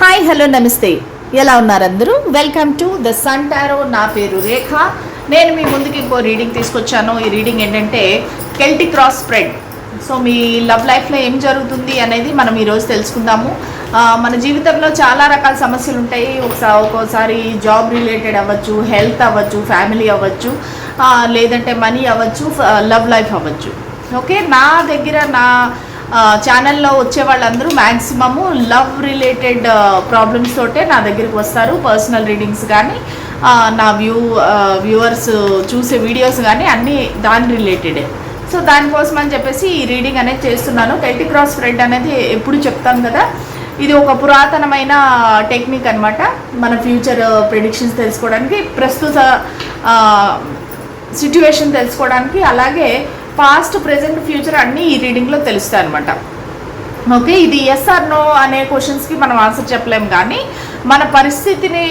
Hi hello నమస్తే. ఎలా ఉన్నారు అందరూ welcome to the sun tarot నా పేరు రేఖ. నేను మీ ముందుకి ఇంకో రీడింగ్ తీసుకొచ్చాను. ఈ రీడింగ్ ఏంటంటే కెల్టీ క్రాస్ స్ప్రెడ్ సో మీ లవ్ లైఫ్లో ఏం జరుగుతుంది అనేది మనం ఈరోజు తెలుసుకుందాము. మన జీవితంలో చాలా రకాల సమస్యలు ఉంటాయి. ఒకసారి ఒక్కోసారి జాబ్ రిలేటెడ్ అవ్వచ్చు హెల్త్ అవ్వచ్చు ఫ్యామిలీ అవ్వచ్చు లేదంటే మనీ అవ్వచ్చు లవ్ లైఫ్ అవ్వచ్చు. ఓకే నా దగ్గర నా ఛానల్లో వచ్చే వాళ్ళందరూ మ్యాక్సిమము లవ్ రిలేటెడ్ ప్రాబ్లమ్స్ తోటే నా దగ్గరికి వస్తారు. పర్సనల్ రీడింగ్స్ కానీ నా వ్యూ వ్యూవర్స్ చూసే వీడియోస్ కానీ అన్నీ దాని రిలేటెడే సో దానికోసం అని చెప్పేసి ఈ రీడింగ్ అనేది చేస్తున్నాను. కెల్టీ క్రాస్ ఫ్రెడ్ అనేది ఎప్పుడు చెప్తాను కదా ఇది ఒక పురాతనమైన టెక్నిక్ అనమాట మన ఫ్యూచర్ ప్రిడిక్షన్స్ తెలుసుకోవడానికి ప్రస్తుత సిచ్యువేషన్ తెలుసుకోవడానికి అలాగే పాస్ట్ ప్రెజెంట్ ఫ్యూచర్ అన్నీ ఈ రీడింగ్లో తెలుస్తాయి అనమాట ఓకే ఇది ఎస్ ఆర్ నో అనే క్వశ్చన్స్కి మనం ఆన్సర్ చెప్పలేం కానీ మన పరిస్థితిని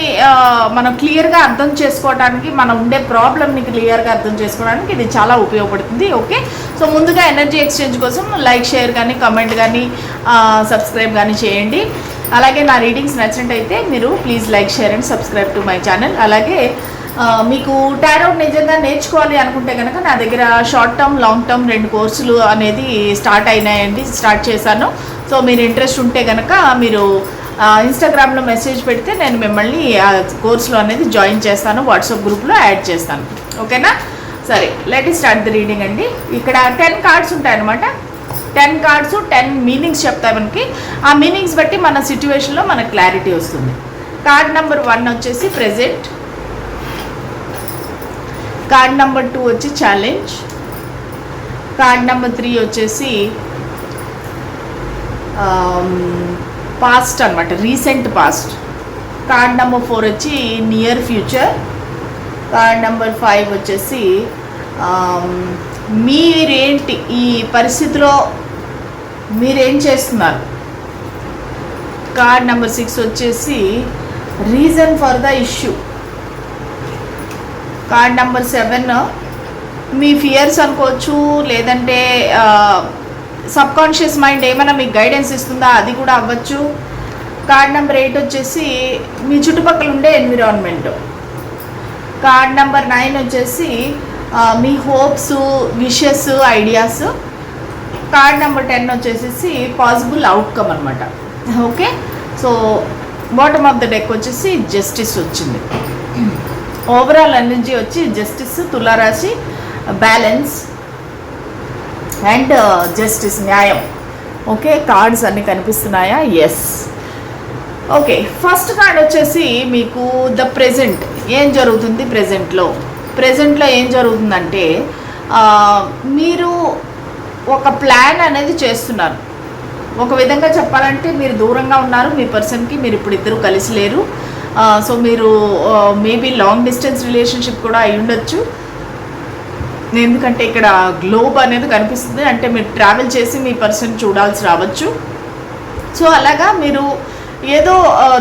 మనం క్లియర్గా అర్థం చేసుకోవడానికి మనం ఉండే ప్రాబ్లమ్ని క్లియర్గా అర్థం చేసుకోవడానికి ఇది చాలా ఉపయోగపడుతుంది. ఓకే సో ముందుగా ఎనర్జీ ఎక్స్చేంజ్ కోసం లైక్ షేర్ కానీ కమెంట్ కానీ సబ్స్క్రైబ్ కానీ చేయండి. అలాగే నా రీడింగ్స్ నచ్చినట్టయితే మీరు please like share and subscribe to my channel అలాగే మీకు టారో నిజంగా నేర్చుకోవాలి అనుకుంటే కనుక నా దగ్గర షార్ట్ టర్మ్ లాంగ్ టర్మ్ రెండు కోర్సులు అనేది స్టార్ట్ అయినాయండి స్టార్ట్ చేశాను. సో మీరు ఇంట్రెస్ట్ ఉంటే కనుక మీరు ఇన్స్టాగ్రామ్లో మెసేజ్ పెడితే నేను మిమ్మల్ని ఆ కోర్సులో అనేది జాయిన్ చేస్తాను వాట్సాప్ గ్రూప్లో యాడ్ చేస్తాను. ఓకేనా? సరే లెట్ స్టార్ట్ ది రీడింగ్ అండి. ఇక్కడ టెన్ కార్డ్స్ ఉంటాయన్నమాట. టెన్ కార్డ్స్ టెన్ మీనింగ్స్ చెప్తాయి మనకి. ఆ మీనింగ్స్ బట్టి మన సిచ్యువేషన్లో మనకు క్లారిటీ వస్తుంది. కార్డ్ నెంబర్ వన్ వచ్చేసి ప్రెజెంట్ కార్డ్ నెంబర్ టూ వచ్చి ఛాలెంజ్. కార్డ్ నెంబర్ త్రీ వచ్చేసి పాస్ట్ అనమాట recent past. Card number four వచ్చి near future. Card number five వచ్చేసి మీరేంటి ఈ పరిస్థితిలో మీరేం చేస్తున్నారు? కార్డ్ నెంబర్ సిక్స్ వచ్చేసి reason for the issue. Card number seven me fears అనుకోవచ్చు లేదంటే సబ్ కాన్షియస్ మైండ్ ఏమైనా మీకు గైడెన్స్ ఇస్తుందా? అది కూడా అవ్వచ్చు. కార్డ్ నెంబర్ ఎయిట్ వచ్చేసి మీ చుట్టుపక్కల ఉండే ఎన్విరాన్మెంట్ కార్డ్ నెంబర్ నైన్ వచ్చేసి మీ hopes wishes ideas card number ten వచ్చేసి పాసిబుల్ అవుట్కమ్ అనమాట okay so bottom of the deck వచ్చేసి జస్టిస్ వచ్చింది. ఓవరాల్ ఎనర్జీ వచ్చి జస్టిస్ తులారాశి బ్యాలెన్స్ అండ్ జస్టిస్ న్యాయం. ఓకే కార్డ్స్ అన్నీ కనిపిస్తున్నాయా? ఎస్ ఓకే ఫస్ట్ కార్డ్ వచ్చేసి మీకు ద ప్రెజెంట్ ఏం జరుగుతుంది ప్రెజెంట్లో ప్రెజెంట్లో ఏం జరుగుతుందంటే మీరు ఒక ప్లాన్ అనేది చేస్తున్నారు. ఒక విధంగా చెప్పాలంటే మీరు దూరంగా ఉన్నారు మీ పర్సన్కి మీరు ఇప్పుడు ఇద్దరు కలిసి లేరు. సో మీరు మేబీ లాంగ్ డిస్టెన్స్ రిలేషన్షిప్ కూడా అయి ఉండొచ్చు. ఎందుకంటే ఇక్కడ గ్లోబ్ అనేది కనిపిస్తుంది. అంటే మీరు ట్రావెల్ చేసి మీ పర్సన్ చూడాల్సి రావచ్చు. సో అలాగా మీరు ఏదో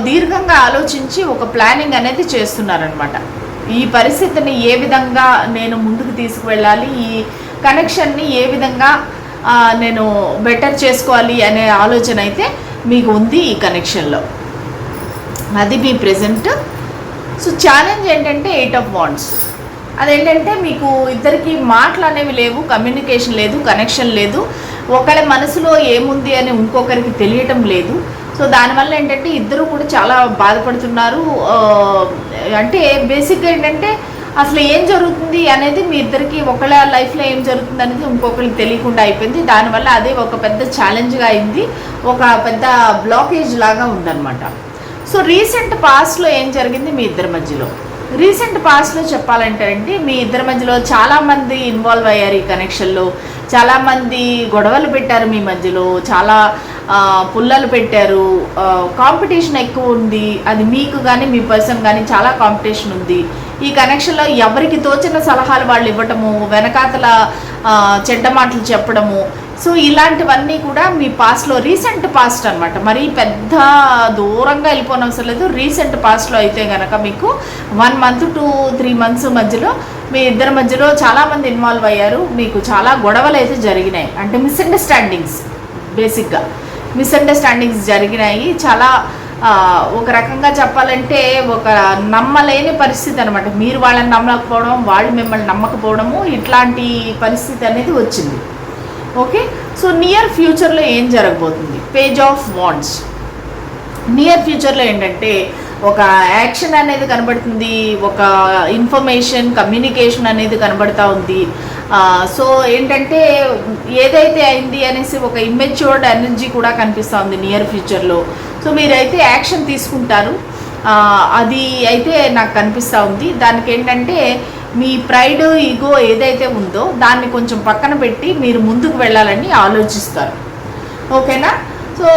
దీర్ఘంగా ఆలోచించి ఒక ప్లానింగ్ అనేది చేస్తున్నారనమాట ఈ పరిస్థితిని ఏ విధంగా నేను ముందుకు తీసుకువెళ్ళాలి? ఈ కనెక్షన్ని ఏ విధంగా నేను బెటర్ చేసుకోవాలి అనే ఆలోచన అయితే మీకు ఉంది ఈ కనెక్షన్లో అది మీ ప్రెజెంట్ సో ఛాలెంజ్ ఏంటంటే ఎయిట్ ఆఫ్ వాండ్స్ అదేంటంటే మీకు ఇద్దరికి మాటలు అనేవి లేవు కమ్యూనికేషన్ లేదు కనెక్షన్ లేదు. ఒకళ్ళ మనసులో ఏముంది అని ఇంకొకరికి తెలియటం లేదు. సో దానివల్ల ఏంటంటే ఇద్దరు కూడా చాలా బాధపడుతున్నారు. అంటే బేసిక్గా ఏంటంటే అసలు ఏం జరుగుతుంది అనేది మీ ఇద్దరికి ఒకళ్ళ లైఫ్లో ఏం జరుగుతుంది అనేది ఇంకొకరికి తెలియకుండా అయిపోయింది. దానివల్ల అదే ఒక పెద్ద ఛాలెంజ్గా అయింది. ఒక పెద్ద బ్లాకేజ్ లాగా ఉందన్నమాట. సో రీసెంట్ పాస్ట్లో ఏం జరిగింది మీ ఇద్దరి మధ్యలో? రీసెంట్ పాస్ట్లో చెప్పాలంటే అండి మీ ఇద్దరి మధ్యలో చాలామంది ఇన్వాల్వ్ అయ్యారు ఈ కనెక్షన్లో చాలామంది గొడవలు పెట్టారు మీ మధ్యలో చాలా పుల్లలు పెట్టారు. కాంపిటీషన్ ఎక్కువ ఉంది. అది మీకు కానీ మీ పర్సన్ కానీ చాలా కాంపిటీషన్ ఉంది. ఈ కనెక్షన్లో ఎవరికి తోచిన సలహాలు వాళ్ళు ఇవ్వటము వెనకాతల చెడ్డ మాటలు చెప్పడము సో ఇలాంటివన్నీ కూడా మీ పాస్ట్లో రీసెంట్ పాస్ట్ అనమాట మరి పెద్ద దూరంగా వెళ్ళిపోనవసరం లేదు. రీసెంట్ పాస్ట్లో అయితే కనుక మీకు one month two three months మధ్యలో మీ ఇద్దరి మధ్యలో చాలామంది ఇన్వాల్వ్ అయ్యారు. మీకు చాలా గొడవలు అయితే జరిగినాయి. అంటే మిస్అండర్స్టాండింగ్స్ బేసిక్గా మిస్అండర్స్టాండింగ్స్ జరిగినాయి. చాలా ఒక రకంగా చెప్పాలంటే ఒక నమ్మలేని పరిస్థితి అనమాట మీరు వాళ్ళని నమ్మకపోవడం వాళ్ళు మిమ్మల్ని నమ్మకపోవడము ఇట్లాంటి పరిస్థితి అనేది వచ్చింది. ఓకే సో నియర్ ఫ్యూచర్లో ఏం జరగబోతుంది? పేజ్ ఆఫ్ వాండ్స్ నియర్ ఫ్యూచర్లో ఏంటంటే ఒక యాక్షన్ అనేది కనబడుతుంది ఒక ఇన్ఫర్మేషన్ కమ్యూనికేషన్ అనేది కనబడతా ఉంది. సో ఏంటంటే ఏదైతే అయింది అనేసి ఒక ఇమ్మెచ్యూర్డ్ ఎనర్జీ కూడా కనిపిస్తూ ఉంది నియర్ ఫ్యూచర్లో సో మీరైతే యాక్షన్ తీసుకుంటారు. అది అయితే నాకు కనిపిస్తూ ఉంది. దానికి ఏంటంటే మీ ప్రైడ్ ఈగో ఏదైతే ఉందో దాన్ని కొంచెం పక్కన పెట్టి మీరు ముందుకు వెళ్ళాలని ఆలోచిస్తారు. ఓకేనా? సో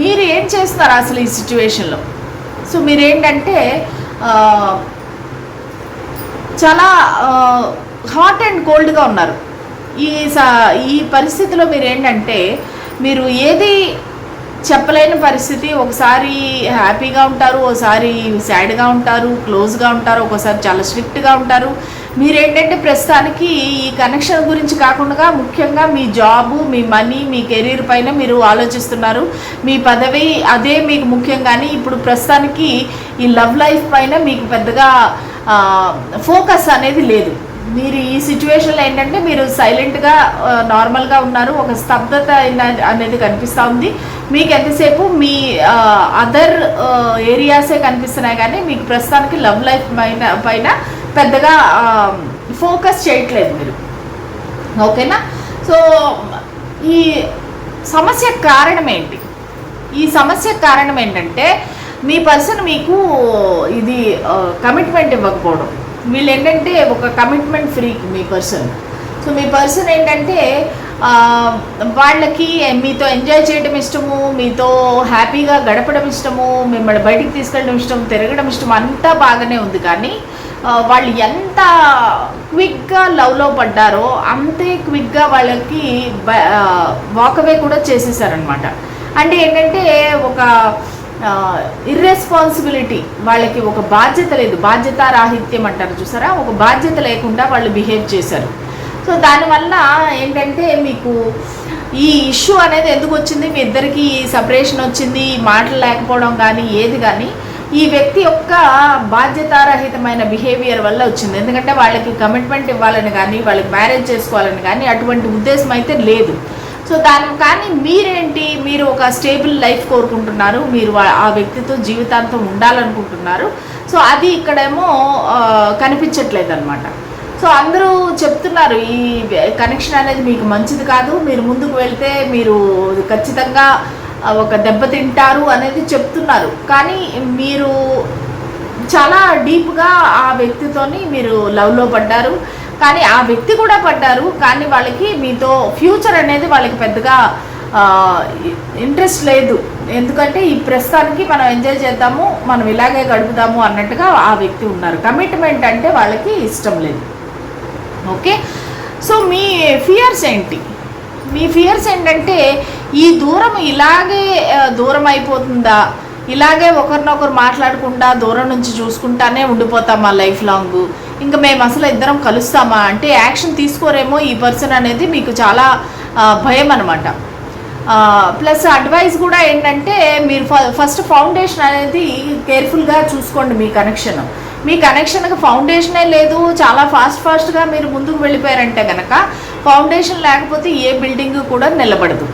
మీరు ఏం చేస్తారు అసలు ఈ సిచ్యువేషన్లో? సో మీరేంటంటే చాలా హాట్ అండ్ కోల్డ్గా ఉన్నారు. ఈ సా ఈ పరిస్థితిలో మీరు ఏంటంటే మీరు ఏది చెప్పలేని పరిస్థితి. ఒకసారి హ్యాపీగా ఉంటారు ఒకసారి సాడ్గా ఉంటారు క్లోజ్గా ఉంటారు ఒకసారి చాలా స్ట్రిక్ట్గా ఉంటారు. మీరేంటంటే ప్రస్తుతానికి ఈ కనెక్షన్ గురించి కాకుండా ముఖ్యంగా మీ జాబు మీ మనీ మీ కెరీర్ పైన మీరు ఆలోచిస్తున్నారు. మీ పదవి అదే మీకు ముఖ్యం కానీ ఇప్పుడు ప్రస్తుతానికి ఈ లవ్ లైఫ్ పైన మీకు పెద్దగా ఫోకస్ అనేది లేదు. మీరు ఈ సిచ్యువేషన్లో ఏంటంటే మీరు సైలెంట్గా నార్మల్గా ఉన్నారు ఒక స్తబ్దత అనేది కనిపిస్తూ ఉంది. మీకు ఎంతసేపు మీ అదర్ ఏరియాసే కనిపిస్తున్నాయి కానీ మీకు ప్రస్తుతానికి లవ్ లైఫ్ పైన పైన పెద్దగా ఫోకస్ చేయట్లేదు మీరు. ఓకేనా? సో ఈ సమస్య కారణం ఏంటి? ఈ సమస్య కారణం ఏంటంటే మీ పర్సన్ మీకు ఇది కమిట్మెంట్ ఇవ్వకపోవడం. వీళ్ళు ఏంటంటే ఒక కమిట్మెంట్ ఫ్రీ మీ పర్సన్ సో మీ పర్సన్ ఏంటంటే వాళ్ళకి మీతో ఎంజాయ్ చేయడం ఇష్టము మీతో హ్యాపీగా గడపడం ఇష్టము మిమ్మల్ని బయటికి తీసుకెళ్ళడం ఇష్టం తిరగడం ఇష్టం అంతా బాగానే ఉంది. కానీ వాళ్ళు ఎంత క్విక్గా లవ్లో పడ్డారో అంతే క్విక్గా వాళ్ళకి వాకవే కూడా చేసేసారనమాట అంటే ఏంటంటే ఒక ఇర్రెస్పాన్సిబిలిటీ వాళ్ళకి ఒక బాధ్యత లేదు. బాధ్యత రాహిత్యం అంటారు చూసారా? ఒక బాధ్యత లేకుండా వాళ్ళు బిహేవ్ చేశారు. సో దానివల్ల ఏంటంటే మీకు ఈ ఇష్యూ అనేది ఎందుకు వచ్చింది? మీ ఇద్దరికి సపరేషన్ వచ్చింది మాటలు లేకపోవడం కానీ ఏది కానీ ఈ వ్యక్తి యొక్క బాధ్యతారహితమైన బిహేవియర్ వల్ల వచ్చింది. ఎందుకంటే వాళ్ళకి కమిట్మెంట్ ఇవ్వాలని కానీ వాళ్ళకి మ్యారేజ్ చేసుకోవాలని కానీ అటువంటి ఉద్దేశం అయితే లేదు. సో దాని కానీ మీరేంటి? మీరు ఒక స్టేబుల్ లైఫ్ కోరుకుంటున్నారు. మీరు ఆ వ్యక్తితో జీవితాంతం ఉండాలనుకుంటున్నారు. సో అది ఇక్కడేమో కనిపించట్లేదు అనమాట సో అందరూ చెప్తున్నారు ఈ కనెక్షన్ అనేది మీకు మంచిది కాదు. మీరు ముందుకు వెళ్తే మీరు ఖచ్చితంగా ఒక ఒక దెబ్బతింటారు అనేది చెప్తున్నారు. కానీ మీరు చాలా డీప్గా ఆ వ్యక్తితోని మీరు లవ్లో పడ్డారు. కానీ ఆ వ్యక్తి కూడా పడ్డారు. కానీ వాళ్ళకి మీతో ఫ్యూచర్ అనేది వాళ్ళకి పెద్దగా ఇంట్రెస్ట్ లేదు. ఎందుకంటే ఈ ప్రస్తుతానికి మనం ఎంజాయ్ చేద్దాము మనం ఇలాగే గడుపుదాము అన్నట్టుగా ఆ వ్యక్తి ఉన్నారు. కమిట్మెంట్ అంటే వాళ్ళకి ఇష్టం లేదు. ఓకే? సో మీ ఫియర్స్ ఏంటి? మీ ఫియర్స్ ఏంటంటే ఈ దూరం ఇలాగే దూరం అయిపోతుందా? ఇలాగే ఒకరినొకరు మాట్లాడకుండా దూరం నుంచి చూసుకుంటానే ఉండిపోతాం మా లైఫ్ లాంగ్. ఇంకా మేము అసలు ఇద్దరం కలుస్తామా? అంటే యాక్షన్ తీసుకోరేమో ఈ పర్సన్ అనేది మీకు చాలా భయం అనమాట ప్లస్ అడ్వైస్ కూడా ఏంటంటే మీరు ఫ ఫస్ట్ ఫౌండేషన్ అనేది కేర్ఫుల్గా చూసుకోండి మీ కనెక్షన్. మీ కనెక్షన్కి ఫౌండేషనే లేదు చాలా ఫాస్ట్ ఫాస్ట్గా మీరు ముందుకు వెళ్ళిపోయారంటే కనుక ఫౌండేషన్ లేకపోతే ఏ బిల్డింగ్ కూడా నిలబడదు.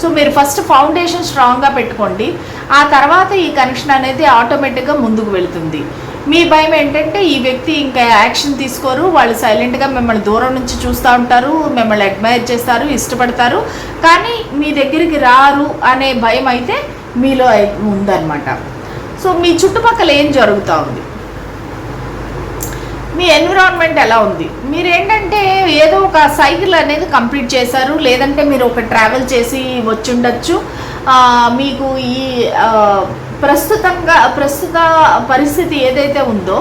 సో మీరు ఫస్ట్ ఫౌండేషన్ స్ట్రాంగ్గా పెట్టుకోండి ఆ తర్వాత ఈ కనెక్షన్ అనేది ఆటోమేటిక్గా ముందుకు వెళుతుంది. మీ భయం ఏంటంటే ఈ వ్యక్తి ఇంకా యాక్షన్ తీసుకోరు వాళ్ళు సైలెంట్గా మిమ్మల్ని దూరం నుంచి చూస్తూ ఉంటారు మిమ్మల్ని అడ్మైర్ చేస్తారు ఇష్టపడతారు. కానీ మీ దగ్గరికి రారు అనే భయం అయితే మీలో ఉందన్నమాట. సో మీ చుట్టుపక్కల ఏం జరుగుతూ ఉంది? మీ ఎన్విరాన్మెంట్ ఎలా ఉంది? మీరు ఏంటంటే ఏదో ఒక సైకిల్ అనేది కంప్లీట్ చేశారు లేదంటే మీరు ఒక ట్రావెల్ చేసి వచ్చి ఉండొచ్చు మీకు ఈ ప్రస్తుతంగా ప్రస్తుత పరిస్థితి ఏదైతే ఉందో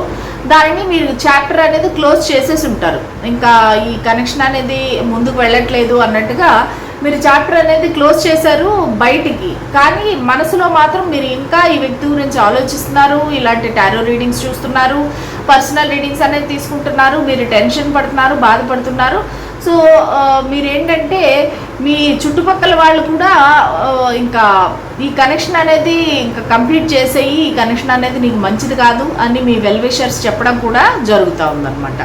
దానిని మీరు చాప్టర్ అనేది క్లోజ్ చేసేసి ఉంటారు. ఇంకా ఈ కనెక్షన్ అనేది ముందుకు వెళ్ళట్లేదు అన్నట్టుగా మీరు చాప్టర్ అనేది క్లోజ్ చేశారు బయటికి. కానీ మనసులో మాత్రం మీరు ఇంకా ఈ వ్యక్తి గురించి ఆలోచిస్తున్నారు ఇలాంటి టారో రీడింగ్స్ చూస్తున్నారు పర్సనల్ రీడింగ్స్ అనేది తీసుకుంటున్నారు మీరు టెన్షన్ పడుతున్నారు బాధపడుతున్నారు. సో మీరేంటంటే మీరు ఏంటంటే మీ చుట్టుపక్కల వాళ్ళు కూడా ఇంకా ఈ కనెక్షన్ అనేది ఇంకా కంప్లీట్ చేసేయి ఈ కనెక్షన్ అనేది నీకు మంచిది కాదు అని మీ వెల్ విషర్స్ చెప్పడం కూడా జరుగుతూ ఉందన్నమాట.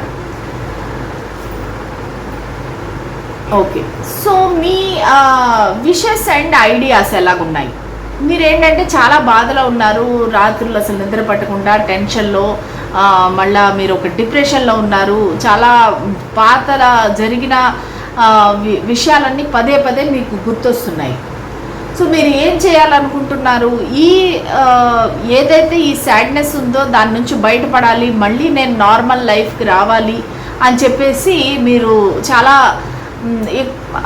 ఓకే సో మీ విషెస్ అండ్ ఐడియాస్ ఎలాగున్నాయి? మీరు ఏంటంటే చాలా బాధలో ఉన్నారు రాత్రులు అసలు నిద్ర పట్టకుండా టెన్షన్లో మళ్ళీ మీరు ఒక డిప్రెషన్లో ఉన్నారు చాలా పాత జరిగిన విషయాలన్నీ పదే పదే మీకు గుర్తొస్తున్నాయి. సో మీరు ఏం చేయాలనుకుంటున్నారు? ఈ ఏదైతే ఈ సాడ్నెస్ ఉందో దాని నుంచి బయటపడాలి మళ్ళీ నేను నార్మల్ లైఫ్కి రావాలి అని చెప్పేసి మీరు చాలా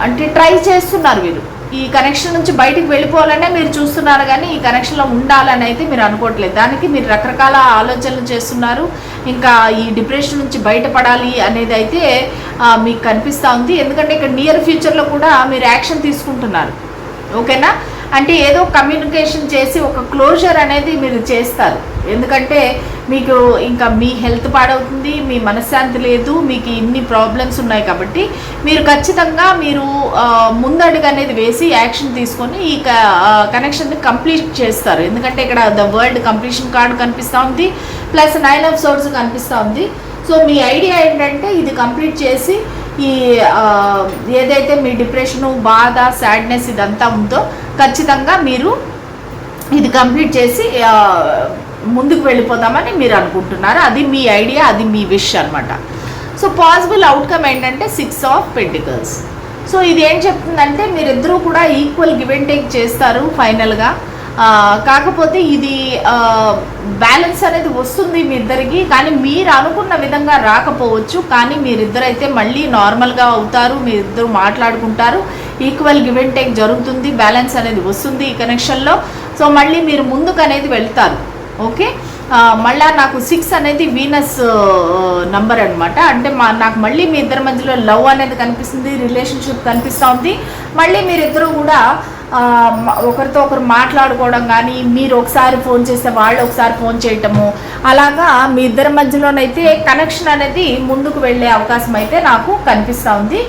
అంటే ట్రై చేస్తున్నారు మీరు. ఈ కనెక్షన్ నుంచి బయటికి వెళ్ళిపోవాలనే మీరు చూస్తున్నారు కానీ ఈ కనెక్షన్లో ఉండాలని అయితే మీరు అనుకోవట్లేదు. దానికి మీరు రకరకాల ఆలోచనలు చేస్తున్నారు. ఇంకా ఈ డిప్రెషన్ నుంచి బయటపడాలి అనేది అయితే మీకు కనిపిస్తూ ఉంది. ఎందుకంటే ఇక్కడ నియర్ ఫ్యూచర్లో కూడా మీరు యాక్షన్ తీసుకుంటున్నారు. ఓకేనా? అంటే ఏదో కమ్యూనికేషన్ చేసి ఒక క్లోజర్ అనేది మీరు చేస్తారు. ఎందుకంటే మీకు ఇంకా మీ హెల్త్ పాడవుతుంది మీ మనశ్శాంతి లేదు మీకు ఇన్ని ప్రాబ్లమ్స్ ఉన్నాయి కాబట్టి మీరు ఖచ్చితంగా మీరు ముందడుగు అనేది వేసి యాక్షన్ తీసుకొని ఈ కనెక్షన్ని కంప్లీట్ చేస్తారు. ఎందుకంటే ఇక్కడ ద వరల్డ్ కంప్లీషన్ కార్డు కనిపిస్తూ ఉంది. ప్లస్ నైన్ ఆఫ్ సోర్స్ కనిపిస్తూ ఉంది. సో మీ ఐడియా ఏంటంటే ఇది కంప్లీట్ చేసి ఈ ఏదైతే మీ డిప్రెషను బాధ సాడ్నెస్ ఇదంతా ఉందో ఖచ్చితంగా మీరు ఇది కంప్లీట్ చేసి ముందుకు వెళ్ళిపోదామని మీరు అనుకుంటున్నారు. అది మీ ఐడియా అది మీ విష్ అనమాట సో పాసిబుల్ అవుట్కమ్ ఏంటంటే సిక్స్ ఆఫ్ పెంటికల్స్. సో ఇది ఏం చెప్తుందంటే మీరిద్దరూ కూడా ఈక్వల్ గివ్ అండ్ టేక్ చేస్తారు ఫైనల్గా. కాకపోతే ఇది బ్యాలెన్స్ అనేది వస్తుంది మీ ఇద్దరికి కానీ మీరు అనుకున్న విధంగా రాకపోవచ్చు కానీ మీరిద్దరైతే మళ్ళీ నార్మల్గా అవుతారు మీరిద్దరు మాట్లాడుకుంటారు ఈక్వల్ గివ్ అండ్ టేక్ జరుగుతుంది బ్యాలెన్స్ అనేది వస్తుంది ఈ కనెక్షన్లో. సో మళ్ళీ మీరు ముందుకు అనేది వెళ్తారు ఓకే? మళ్ళా నాకు సిక్స్ అనేది వీనస్ నంబర్ అన్నమాట. అంటే మా నాకు మళ్ళీ మీ ఇద్దరి మధ్యలో లవ్ అనేది కనిపిస్తుంది రిలేషన్షిప్ కనిపిస్తూ ఉంది. మళ్ళీ మీరిద్దరూ కూడా ఒకరితో ఒకరు మాట్లాడుకోవడం కానీ మీరు ఒకసారి ఫోన్ చేస్తే వాళ్ళు ఒకసారి ఫోన్ చేయటము. అలాగా మీ ఇద్దరి మధ్యలోనైతే కనెక్షన్ అనేది ముందుకు వెళ్ళే అవకాశం అయితే నాకు కనిపిస్తూ ఉంది.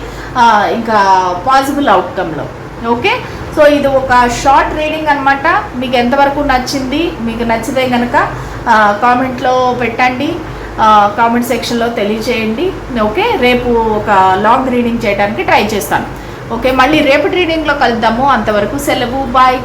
ఇంకా పాసిబుల్ అవుట్కంలో ఓకే? సో ఇది ఒక షార్ట్ రీడింగ్ అన్నమాట. మీకు ఎంతవరకు నచ్చింది? మీకు నచ్చితే కనుక కామెంట్లో పెట్టండి. కామెంట్ సెక్షన్లో తెలియచేయండి. ఓకే? రేపు ఒక లాంగ్ రీడింగ్ చేయడానికి ట్రై చేస్తాను. ఓకే మళ్ళీ రేపటి రీడింగ్లో కలుద్దాము. అంతవరకు సెలవు బాయ్.